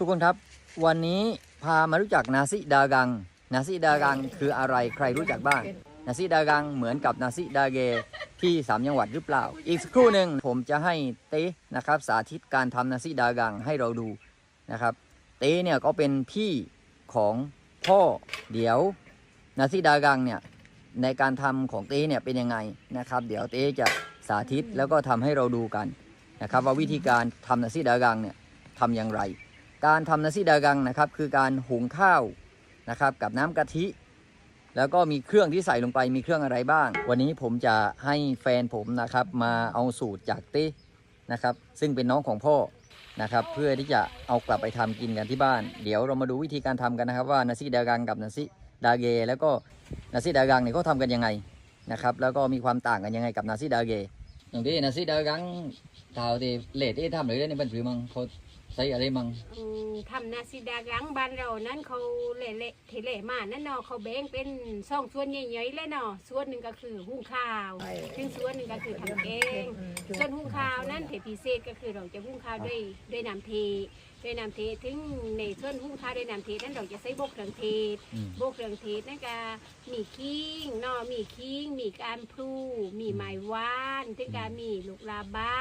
ทุกคนครับ วันนี้พามารู้จักนาซิดากัง นาซิดากังคืออะไรใครรู้จักบ้าง นาซิดากังเหมือนกับนาซิดาเกที่สามจังหวัดหรือเปล่า อีกสักครู่หนึ่งผมจะให้เต้นะครับสาธิตการทำนาซิดากังให้เราดูนะครับ เต้เนี่ยก็เป็นพี่ของพ่อเดี๋ยวนาซิดากังเนี่ยในการทำของเต้เนี่ยเป็นยังไงนะครับ เดี๋ยวเต้จะสาธิตแล้วก็ทำให้เราดูกันนะครับว่าวิธีการทำนาซิดากังเนี่ยทำอย่างไร การทำนาซิดากังนะครับคือการหุงข้าวนะครับกับน้ำกะทิ แล้วก็มีเครื่องที่ใส่ลงไปมีเครื่องอะไรบ้าง วันนี้ผมจะให้แฟนผมนะครับมาเอาสูตรจากเต้นะครับซึ่งเป็นน้องของพ่อนะครับเพื่อที่จะเอากลับไปทำกินกันที่บ้าน เดี๋ยวเรามาดูวิธีการทำกันนะครับว่านาซิดากังกับนาซิดาเก แล้วก็นาซิดากังเนี่ยเขาทำกันยังไงนะครับแล้วก็มีความต่างกันยังไงกับนาซิดาเกอย่างที่นาซิดากังเท่าที่เลดที่ทำเลยในบันทึกมังเขา ใส่อะไรมังอืมทำนาซิดากลังบ้านเรานั้นเขาเละเละเทเละมานั่นเนาะเขาแบ่งเป็นสองส่วนใหญ่ๆเลยเนาะส่วนหนึ่งก็คือหุงข้าวซึ่งส่วนหนึ่งก็คือทำแกงส่วนหุงข้าวนั้นเทพิเศษก็คือเราจะหุงข้าวด้วยด้วยน้ำเทด้วยน้ำเทถึงในส่วนหุงข้าวด้วยน้ำเทนั้นเราจะใช้บกเครื่องเทศอืมโบกเครื่องเทศนั่นก็มีคิงเนาะมีคิงมีการพลูมีไม้ว่านถึงการมีลูกลาบ้า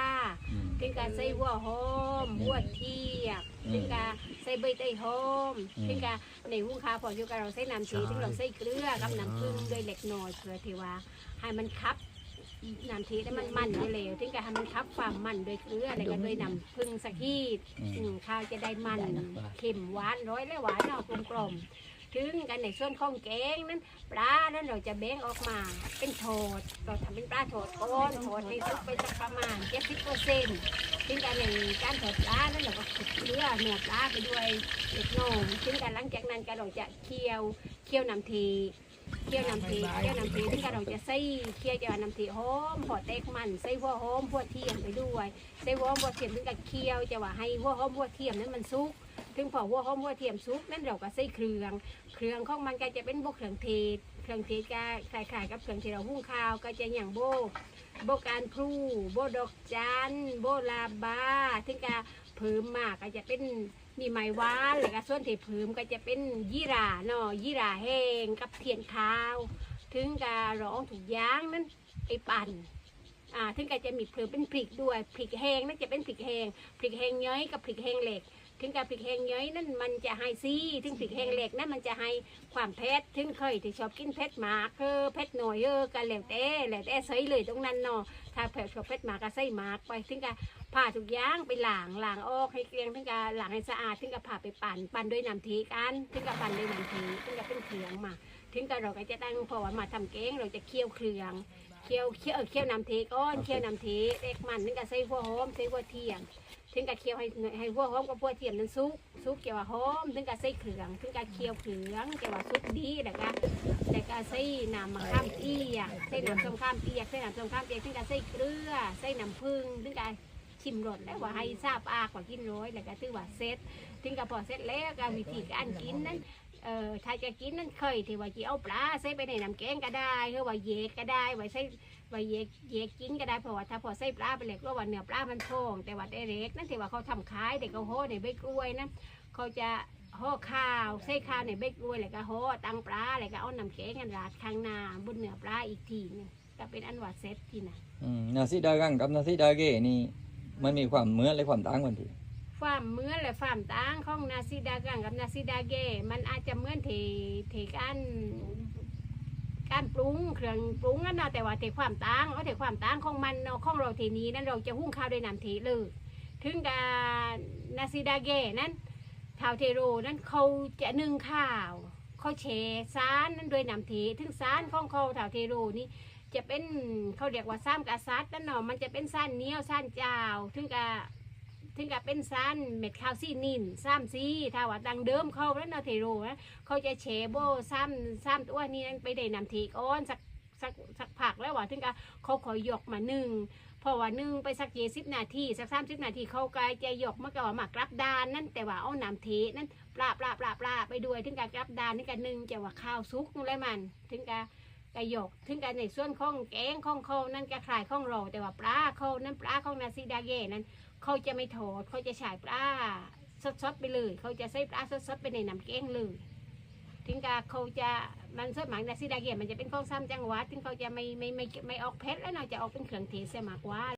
อืมถึง การใส่หัวหอมหัวเทียบอืมถึงการใส่ใบเตยหอมอืมถึงการในหุงข้าวพออยู่กับเราใส่น้ำเทถึงเราใส่เกลือกับน้ำผึ้งด้วยเล็กน้อยเพื่อที่ว่าให้มันคับน้ำเทได้มันมันอยู่แล้วถึงการให้มันคับความมันด้วยเกลือแล้วก็ด้วยน้ำผึ้งสักทีดอืมอืมข้าวจะได้มันเค็มหวานร้อยและหวานเนาะกลมกลมๆถึงกันในส่วนของแกงนั้นปลานั้นเราจะแบ่งออกมาเป็นโถดเราทำเป็นปลาโถดก้อนโถดให้สุกไปสักประมาณเจ็ดสิบเปอร์เซ็นต์ ถึงกันในการโถดปลานั้นเราก็ขุดเกลือเนื้อปลาไปด้วยเล็กน้อยถึงกันหลังจากนั้นก็เราจะเคี่ยวเคี่ยวน้ำทีเคี่ยวน้ำทีเคี่ยวน้ำทีถึงกันเราจะใส่เคี่ยวจะน้ำทีหอมพอแตกมันใส่หัวหอมหัวเทียมไปด้วยใส่หัวหอมหัวเทียมถึงกับเคี่ยวจะว่าให้หัวหอมหัวเทียมนั้นมันสุกถึงพอหัวหอมหัวเทียมสุกนั่นเราก็ใส่เครื่อง เครื่องของมันก็จะเป็นพวกเครื่องเทศ เครื่องเทศก็คล้ายๆกับเครื่องที่เราหุ้งข้าวก็จะอย่างโบโบการพลูโบดอกจันโบลาบาถึงกับเพิ่มมากก็จะเป็นมีไม้หวานแล้วก็ส่วนที่เพิ่มก็จะเป็นยี่ราเนาะยี่ราแห้งกับเทียนข้าว ถึงกับร้องถูกย่างนั้นไอปั่นอ่าถึงก็จะมีเพิ่มเป็นพริกด้วยพริกแห้งนั่นจะเป็นพริกแห้งพริกแห้งย้อยกับพริกแห้งเหล็ก ถึงกับพริกแห้งย้อยนั่นมันจะให้ซีถึงพริกแห้งเหล็กนั่นมันจะให้ความเผ็ดถึงเคยที่ชอบกินเผ็ดมากเออเผ็ดหน่อยเออกันแล้วแต่แล้วแต่ใส่เลยตรงนั้นเนาะถ้าเผ็ดชอบเผ็ดมากก็ใส่มากไปถึงกับผ่าทุกอย่างไปล้างล้างออกให้เกลี้ยงถึงกับล้างให้สะอาดถึงกับผ่าไปปั่นปั่นด้วยน้ำทีกันถึงกับปั่นด้วยน้ำทีถึงกับเป็นเครื่องมา ถึงกับเราก็จะตั้งเพราะว่ามาทำเก้งเราจะเคี่ยวเครื่อง เคี่ยวเคี่ยวเออเคี่ยวน้ำเทก้อนเคี่ยวน้ำเทเล็กมันถึงกับใส่หัวหอมใส่หัวเทียมถึงกับเคี่ยวให้ให้หัวหอมกับหัวเทียมนั้นซุกซุกเกี่ยวว่าหอมถึงกับใส่เครื่องถึงกับเคี่ยวเครื่องเกี่ยวว่าซุกดีแล้วก็แล้วก็ใส่น้ำมะขามเปียกใส่น้ำส้มข้ามเปียกใส่น้ำส้มข้ามเปียกถึงกับใส่เกลือใส่น้ำผึ้งถึงกับชิมรสแล้วว่าให้ทราบอากว่ากินร้อยแล้วก็ถือว่าเสร็จถึงกับพอเสร็จแล้วก็วิธีการกินนั้น เออถ้าจะกินนั้นเคยที่ว่าจะเอาปลาใส่ไปในน้ำแกงก็ได้หรือว่าเยกก็ได้ไว้ใส่ไว้เยกเยกกินก็ได้เพราะว่าถ้าพอใส่ปลาไปเลยก็ว่าเนื้อปลามันโพองแต่ว่าแต่เล็กนั่นที่ว่าเขาทำขายเด็กเขาห่อในใบกล้วยนะเขาจะห่อข้าวใส่ข้าวในใบกล้วยแล้วก็ห่อตังปลาแล้วก็เอาน้ำแกงกันราดข้างหน้าบนเนื้อปลาอีกทีนึงก็เป็นอันว่าเซตที่น่ะอืมนาซิดากังกับนาซิดาเกนี่มันมีความเหมือนและความต่างกันที ความเมือและความต่างของนาซิดากังกับนาซิดาเกมันอาจจะเหมือนเทเทกันการปรุงเครื่องปรุงนั่นเนาะแต่ว่าเทความต่างเอาเทความต่างของมันเนาะของเราเทนี้นั้นเราจะหุ้งข้าวด้วยน้ำเทเลยถึงกับนาซิดาเกนั้นทาวเทโรนั้นเขาจะนึ่งข้าวเขาแช่ซานนั้นด้วยน้ำเทถึงซานของเขาทาวเทโรนี่จะเป็นเขาเรียกว่าซ้ำกบซัดนั่นเนาะมันจะเป็นซ่านเนี้ยวซ่านจาวถึงกับ ถึงกับเป็นซ่านเม็ดข้าวซีนินซ้ำซีถ้าว่าดังเดิมเขาแล้วนาเทโรนะเขาจะแช่โบซ้ำซ้ำตัวนี้นั้นไปได้น้ำเทก้อนสักสักสักผักแล้วว่าถึงกับเขาขอยกมาหนึ่งพราะว่านึ่งไปสักเยี่สิบนาทีสักสามสิบนาทีเขาก็จะยกมากกว่าหมากรับดานนั่นแต่ว่าเอาน้ำเทนั่นปลาปลาปลาปลาไปด้วยถึงการรับดานถึงการนึ่งจะว่าข้าวซุกนู่นเลยมัน ถึงการ กระยกถึงกันในส่วนของแกงของเขานั่นกระคลายของเราแต่ว่าปลาเขานั่นปลาของนาซิดาเย่นั้นเขาจะไม่โถดเขาจะฉายปลาสดๆไปเลย เขาจะใส่ปลาสดๆไปในน้ำแกงเลยถึงกับเขาจะมันสดหมักนาซิดาเกียมันจะเป็นของซ้ำจังหวัดถึงเขาจะไม่ไม่ไม่ไม่ออกเพชรแล้วเนาจะออกเป็นเครื่องเทศซะมากกว่า